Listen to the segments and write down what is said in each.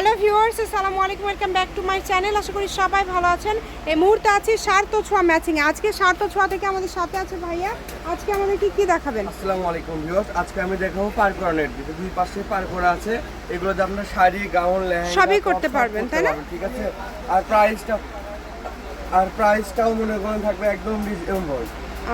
Hello viewers আসসালামু আলাইকুম welcome back to my channel. আশা করি সবাই ভালো আছেন। এই মুহূর্তে আছি সার্থ ছোঁয়া ম্যাচিং আজকে সার্থ ছোঁয়া থেকে আমাদের সাথে আছে ভাইয়া। আজকে আমাদের কি কি দেখাবেন? আসসালামু আলাইকুম ভিউয়ার্স আজকে আমি দেখাবো পার করা নেট দুই পাশে পার করা আছে এগুলোতে আপনার শাড়ি গাউন লেহেঙ্গা সবই করতে পারবেন, তাই না? ঠিক আছে? আর প্রাইসটা আর প্রাইসটাও মনে করেন থাকবে একদম রিজনেবল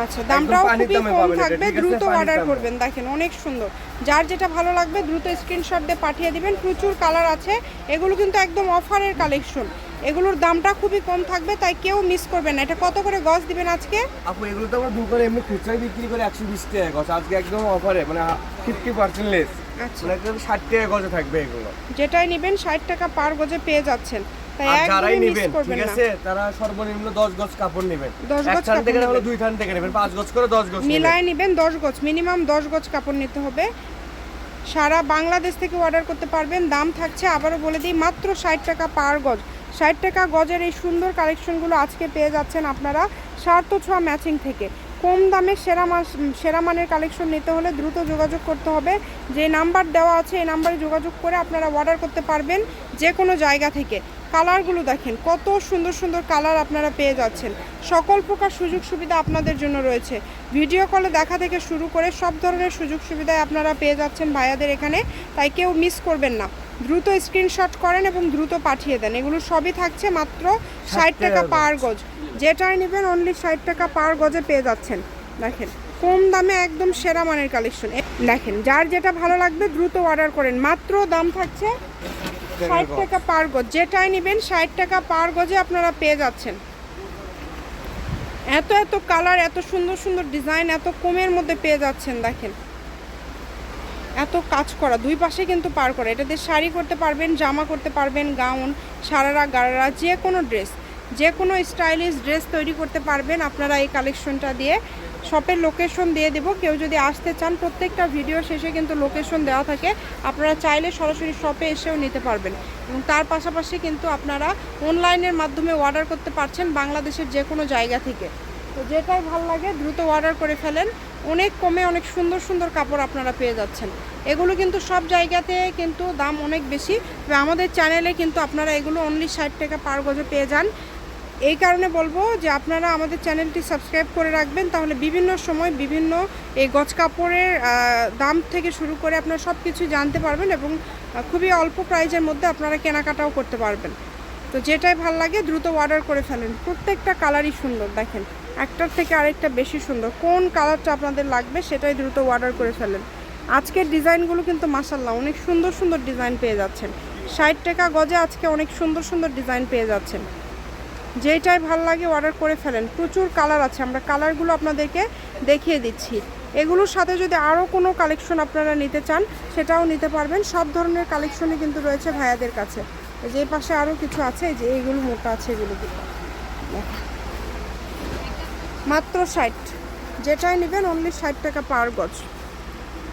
আচ্ছা দামটাও খুবই কম থাকবে দ্রুত অর্ডার করবেন। দেখেন অনেক সুন্দর। যার যেটা ভালো লাগবে দ্রুত স্ক্রিনশট দিয়ে পাঠিয়ে দিবেন। প্রচুর কালার আছে। এগুলো কিন্তু একদম অফারের কালেকশন এগুলোর দামটা খুবই কম থাকবে তাই কেউ মিস করবেন না। এটা কত করে গজ দিবেন আজকে? আপু এগুলো তো আমরা দোকানে এমনি খুচরায় বিক্রি করে একশো বিশ টাকা গজ। আজকে একদম অফারে মানে ফিফটি পার্সেন্ট লেস আচ্ছা। মানে একদম ষাট টাকা গজে থাকবে এগুলো। যেটাই নেবেন ষাট টাকা পার গজে পেয়ে যাচ্ছেন। আর যারাই নেবেন ঠিক আছে? তারা সর্বনিম্ন দশ গজ কাপড় নেবেন। এক থান থেকে নেবেন। দুই থান থেকে নেবেন পাঁচ গজ করে গজ মিলায় নেবেন দশ গজ মিনিমাম দশ গজ কাপড় নিতে হবে। সারা বাংলাদেশ থেকে অর্ডার করতে পারবেন দাম থাকছে আবারও বলে দিই মাত্র ষাট টাকা পার গজ। ষাট টাকা গজের এই সুন্দর কালেকশনগুলো আজকে পেয়ে যাচ্ছেন আপনারা সার্থ ছোঁয়া ম্যাচিং থেকে। কম দামে সেরা মাস সেরা মানের কালেকশন নিতে হলে দ্রুত যোগাযোগ করতে হবে। যে নাম্বার দেওয়া আছে এই নাম্বারে যোগাযোগ করে আপনারা অর্ডার করতে পারবেন যে কোনো জায়গা থেকে। কালারগুলো দেখেন কত সুন্দর সুন্দর কালার আপনারা পেয়ে যাচ্ছেন। সকল প্রকার সুযোগ সুবিধা আপনাদের জন্য রয়েছে। ভিডিও কলে দেখা থেকে শুরু করে সব ধরনের সুযোগ সুবিধায় আপনারা পেয়ে যাচ্ছেন ভাইয়াদের এখানে তাই কেউ মিস করবেন না। দ্রুত স্ক্রিনশট করেন এবং দ্রুত পাঠিয়ে দেন। এগুলো সবই থাকছে মাত্র ষাট টাকা পার গজ। যেটাই নেবেন অনলি ষাট টাকা পার গজে পেয়ে যাচ্ছেন। দেখেন কম দামে একদম সেরা মানের কালেকশন দেখেন যার যেটা ভালো লাগবে দ্রুত অর্ডার করেন। মাত্র দাম থাকছে ষাট টাকা পার গজ যেটাই নেবেন ষাট টাকা পার গজে আপনারা পেয়ে যাচ্ছেন। এত এত কালার এত সুন্দর সুন্দর ডিজাইন এত কমের মধ্যে পেয়ে যাচ্ছেন দেখেন। এত কাজ করা দুই পাশে কিন্তু পার করা। এটাতে শাড়ি করতে পারবেন জামা করতে পারবেন গাউন সারারা গাড়ারা যে কোনো ড্রেস। যে কোনো স্টাইলিশ ড্রেস তৈরি করতে পারবেন। আপনারা এই কালেকশনটা দিয়ে শপের লোকেশন দিয়ে দেবো। কেউ যদি আসতে চান, প্রত্যেকটা ভিডিও শেষে কিন্তু লোকেশন দেওয়া থাকে। আপনারা চাইলে সরাসরি শপে এসেও নিতে পারবেন। এবং তার পাশাপাশি কিন্তু আপনারা অনলাইনের মাধ্যমে অর্ডার করতে পারছেন বাংলাদেশের যে কোনো জায়গা থেকে। তো যেটাই ভালো লাগে, দ্রুত অর্ডার করে ফেলেন। অনেক কমে অনেক সুন্দর সুন্দর কাপড় আপনারা পেয়ে যাচ্ছেন। এগুলো কিন্তু সব জায়গাতে কিন্তু দাম অনেক বেশি। আমাদের চ্যানেলে কিন্তু আপনারা এগুলো অনলি ষাট টাকা পার গজে পেয়ে যান। এই কারণে বলব যে আপনারা আমাদের চ্যানেলটি সাবস্ক্রাইব করে রাখবেন, তাহলে বিভিন্ন সময় বিভিন্ন এই গজ কাপড়ের দাম থেকে শুরু করে আপনারা সব কিছু জানতে পারবেন এবং খুবই অল্প প্রাইজের মধ্যে আপনারা কেনাকাটাও করতে পারবেন। তো যেটাই ভালো লাগে, দ্রুত অর্ডার করে ফেলেন। প্রত্যেকটা কালারই সুন্দর, দেখেন। একটার থেকে আরেকটা বেশি সুন্দর। কোন কালারটা আপনাদের লাগবে সেটাই দ্রুত অর্ডার করে ফেলেন। আজকের ডিজাইনগুলো কিন্তু মাসাল্লাহ অনেক সুন্দর সুন্দর ডিজাইন পেয়ে যাচ্ছেন। ষাট টাকা গজে আজকে অনেক সুন্দর সুন্দর ডিজাইন পেয়ে যাচ্ছেন। যেটাই ভালো লাগে অর্ডার করে ফেলেন। প্রচুর কালার আছে, আমরা কালারগুলো আপনাদেরকে দেখিয়ে দিচ্ছি। এগুলোর সাথে যদি আরও কোনো কালেকশন আপনারা নিতে চান, সেটাও নিতে পারবেন। সব ধরনের কালেকশনই কিন্তু রয়েছে ভাইয়াদের কাছে। যে পাশে আরও কিছু আছে যে এইগুলো মোটা আছে এগুলো। মাত্র ষাট। যেটাই নেবেন অনলি ষাট টাকা পার গজ।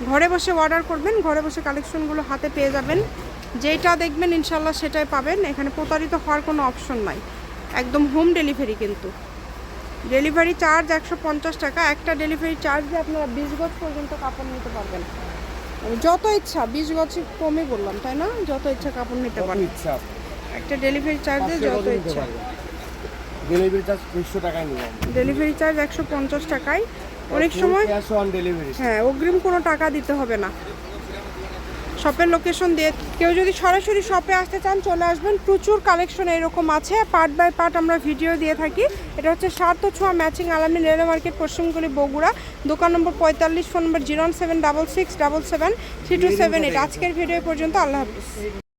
ঘরে বসে অর্ডার করবেন ঘরে বসে কালেকশনগুলো হাতে পেয়ে যাবেন। যেটা দেখবেন ইনশাল্লাহ সেটাই পাবেন। এখানে প্রতারিত হওয়ার কোনো অপশন নাই। একদম হোম ডেলিভারি কিন্তু। ডেলিভারি চার্জ একশো পঞ্চাশ টাকা। একটা ডেলিভারি চার্জ দিয়ে আপনারা বিশ গজ পর্যন্ত কাপড় নিতে পারবেন। মানে যত ইচ্ছা বিশ গজ কমে বললাম তাই না? যত ইচ্ছা কাপড় নিতে ইচ্ছা। একটা ডেলিভারি চার্জ দিয়ে যত ইচ্ছা। ডেলিভারি চার্জ তিনশো টাকায় নিব ডেলিভারি চার্জ একশো পঞ্চাশ টাকায়। অনেক সময় ক্যাশ অন ডেলিভারি হ্যাঁ অগ্রিম কোনো টাকা দিতে হবে না। শপের লোকেশন দিয়ে কেউ যদি সরাসরি শপে আসতে চান চলে আসবেন। প্রচুর কালেকশন এরকম আছে। পার্ট বাই পার্ট আমরা ভিডিও দিয়ে থাকি। এটা হচ্ছে সার্থ ছোঁয়া ম্যাচিং আলামিন রেলওয়ে মার্কেট পশ্চিমগুলি বগুড়া। দোকান নম্বর পঁয়তাল্লিশ phone number zero seven double six double seven three two seven eight. আজকের ভিডিও পর্যন্ত আল্লাহ হাফিজ।